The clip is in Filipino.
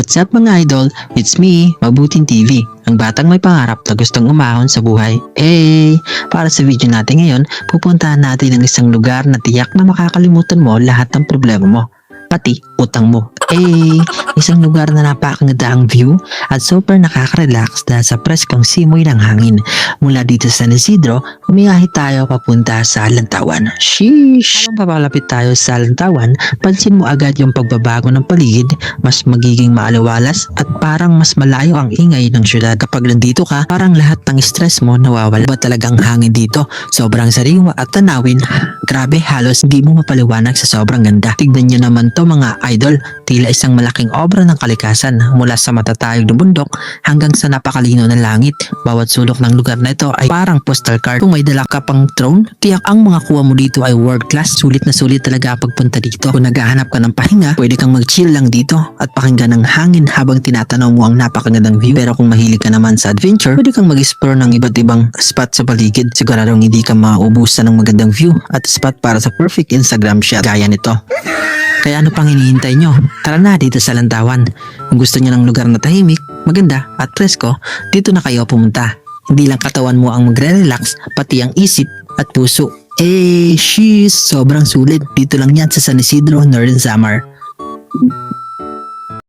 What's up mga idol? It's me, Mabuting TV, ang batang may pangarap na gustong umahon sa buhay. Eh, para sa video natin ngayon, pupuntahan natin ang isang lugar na tiyak na makakalimutan mo lahat ng problema mo. Pati utang mo. Eh, isang lugar na napakaganda ang view at super nakaka-relax dahil sa preskong simoy ng hangin. Mula dito sa San Isidro, umiyahe tayo papunta sa Lantawan. Sheesh! Habang papalapit tayo sa Lantawan, pansin mo agad yung pagbabago ng paligid, mas magiging maaliwalas at parang mas malayo ang ingay ng syudad. Kapag nandito ka, parang lahat ng stress mo nawawala. Ba talagang hangin dito? Sobrang sariwa at tanawin. Grabe, halos hindi mo mapaliwanag sa sobrang ganda. Tignan nyo naman to mga idol. Tila isang malaking obra ng kalikasan mula sa matatayog na bundok hanggang sa napakalino ng langit. Bawat sulok ng lugar na ito ay parang postal card. Kung may dala ka pang drone, tiyak ang mga kuha mo dito ay world class. Sulit na sulit talaga pagpunta dito. Kung naghahanap ka ng pahinga, pwede kang mag-chill lang dito at pakinggan ng hangin habang tinatanaw mo ang napakagandang view. Pero kung mahilig ka naman sa adventure, pwede kang mag-explore ng iba't ibang spot sa paligid. Siguradong hindi ka maubusan ng magandang view at spot para sa perfect Instagram shot gaya nito. Kaya ano pang hinihintay nyo? Tara na dito sa Lantawan. Kung gusto nyo ng lugar na tahimik, maganda at presko, dito na kayo pumunta. Hindi lang katawan mo ang magre-relax, pati ang isip at puso. Eh, she's sobrang sulit. Dito lang yan sa San Isidro, Northern Samar.